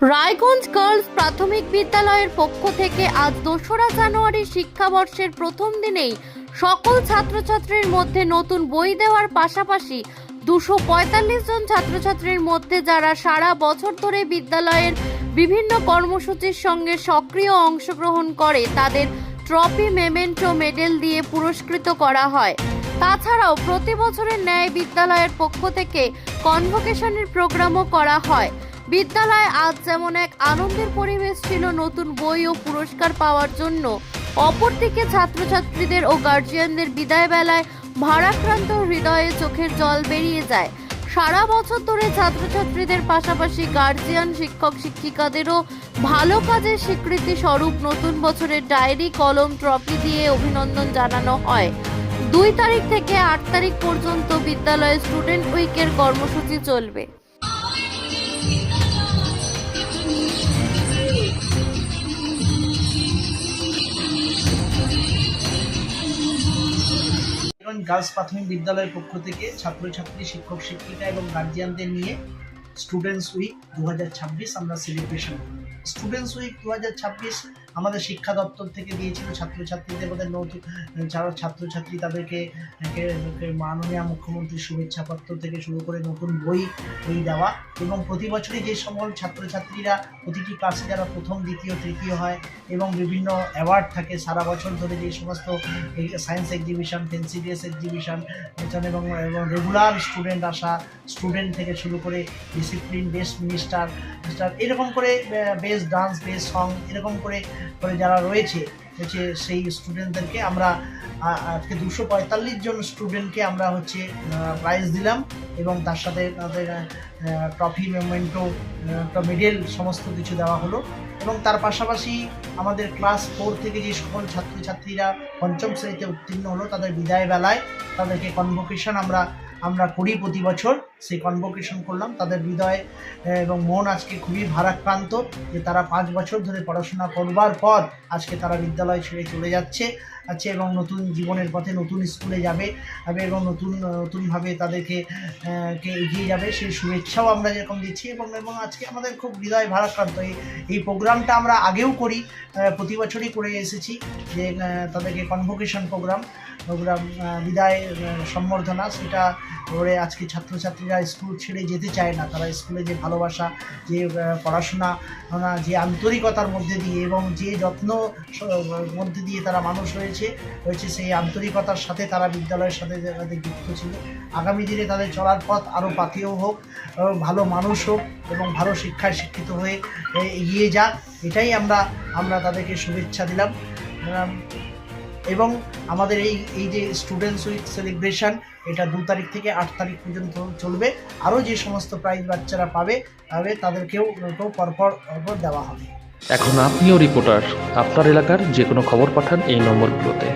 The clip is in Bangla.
রায়গঞ্জ গার্লস প্রাথমিক বিদ্যালয়ের পক্ষ থেকে আজ দোসরা জানুয়ারি শিক্ষাবর্ষের প্রথম দিনেই সকল ছাত্রছাত্রীর মধ্যে নতুন বই দেওয়ার পাশাপাশি দুশো পঁয়তাল্লিশ জন ছাত্রছাত্রীর মধ্যে যারা সারা বছর ধরে বিদ্যালয়ের বিভিন্ন কর্মসূচির সঙ্গে সক্রিয় অংশগ্রহণ করে, তাদের ট্রফি, মেমেন্টো, মেডেল দিয়ে পুরস্কৃত করা হয়। তাছাড়াও প্রতি বছরের ন্যায় বিদ্যালয়ের পক্ষ থেকে কনভোকেশনের প্রোগ্রামও করা হয়। বিদ্যালয়ে আজ যেমন এক আনন্দের পরিবেশ ছিল নতুন বই ও পুরস্কার পাওয়ার জন্য, অপরদিকে ছাত্রছাত্রীদের ও গার্জিয়ানদের বিদায় বেলায় ভারাক্রান্ত হৃদয়ে চোখের জল বেরিয়ে যায়। সারা বছর ধরে ছাত্রছাত্রীদের পাশাপাশি গার্জিয়ান শিক্ষক, শিক্ষিকাদেরও ভালো কাজের স্বীকৃতি স্বরূপ নতুন বছরের ডায়েরি, কলম ট্রফি দিয়ে অভিনন্দন জানানো হয়। দুই তারিখ থেকে আট তারিখ পর্যন্ত বিদ্যালয়ে স্টুডেন্ট উইকের কর্মসূচি চলবে। এখন গার্লস প্রাথমিক বিদ্যালয়ের পক্ষ থেকে ছাত্রছাত্রী, শিক্ষক, শিক্ষিকা এবং গার্জিয়ানদের নিয়ে স্টুডেন্টস উইক দু হাজার ছাব্বিশ আমরা সেলিব্রেশন স্টুডেন্টস উইক দু আমাদের শিক্ষা দপ্তর থেকে দিয়েছিল ছাত্রছাত্রীদের মধ্যে নতুন, যারা ছাত্রছাত্রী তাদেরকে মাননীয় মুখ্যমন্ত্রীর শুভেচ্ছা পত্র থেকে শুরু করে নতুন বই বই দেওয়া এবং প্রতি বছরই যে সকল ছাত্রছাত্রীরা প্রতিটি ক্লাসে যারা প্রথম, দ্বিতীয়, তৃতীয় হয় এবং বিভিন্ন অ্যাওয়ার্ড থাকে, সারা বছর ধরে যে সমস্ত সায়েন্স এক্সিবিশন ফেন্সিডিয়াস এক্সিবিশন এবং এবং রেগুলার স্টুডেন্ট আসা স্টুডেন্ট থেকে শুরু করে ডিসিপ্লিন বেস্ট মিনিস্টার এরকম করে বেস্ট ডান্স বেস্ট সং এরকম করে যারা রয়েছে, হচ্ছে সেই স্টুডেন্টদেরকে আমরা আজকে দুশো পঁয়তাল্লিশ জন স্টুডেন্টকে আমরা হচ্ছে প্রাইজ দিলাম এবং তার সাথে তাদের ট্রফি মেমেন্টো মেডেল সমস্ত কিছু দেওয়া হলো এবং তার পাশাপাশি আমাদের ক্লাস ফোর থেকে যে সকল ছাত্রছাত্রীরা পঞ্চম শ্রেণীতে উত্তীর্ণ হলো, তাদের বিদায় বেলায় তাদেরকে কনভোকেশন আমরা আমরা করি প্রতি বছর। সেই কনভোকেশন করলাম। তাদের হৃদয় এবং মন আজকে খুবই ভারাক্রান্ত যে তারা পাঁচ বছর ধরে পড়াশোনা করবার পর আজকে তারা বিদ্যালয় ছেড়ে চলে যাচ্ছে আছে এবং নতুন জীবনের পথে নতুন স্কুলে যাবে এবং নতুন, নতুনভাবে তাদেরকে কে এগিয়ে যাবে। সেই শুভেচ্ছাও আমরা যেরকম দিচ্ছি এবং এবং আজকে আমাদের খুব হৃদয় ভারাক্রান্ত। এই এই প্রোগ্রামটা আমরা আগেও করি প্রতি বছরই করে এসেছি যে তাদেরকে কনভোকেশন প্রোগ্রাম প্রোগ্রাম বিদায় সম্বর্ধনা, সেটা করে আজকে ছাত্রছাত্রীরা স্কুল ছেড়ে যেতে চায় না। তারা স্কুলে যে ভালোবাসা, যে পড়াশোনা যে আন্তরিকতার মধ্যে দিয়ে এবং যে যত্ন মধ্যে দিয়ে তারা মানুষ হয়েছে হয়েছে সেই আন্তরিকতার সাথে তারা বিদ্যালয়ের সাথে তাদের যুক্ত ছিল। আগামী দিনে তাদের চলার পথ আরও পাতিও হোক ভালো মানুষ হোক এবং ভালো শিক্ষায় শিক্ষিত হয়ে এগিয়ে যাক। এটাই আমরা আমরা তাদেরকে শুভেচ্ছা দিলাম। এবং আমাদের এই এই যে স্টুডেন্টস উইক সেলিব্রেশন এটা দু তারিখ থেকে আট তারিখ পর্যন্ত চলবে। আরও যে সমস্ত প্রাইজ বাচ্চারা পাবে, তাহলে তাদেরকেও পরপর পরপর দেওয়া হবে। এখন আপনিও রিপোর্টার আপনার এলাকার যে কোনো খবর পাঠান এই নম্বরগুলোতে।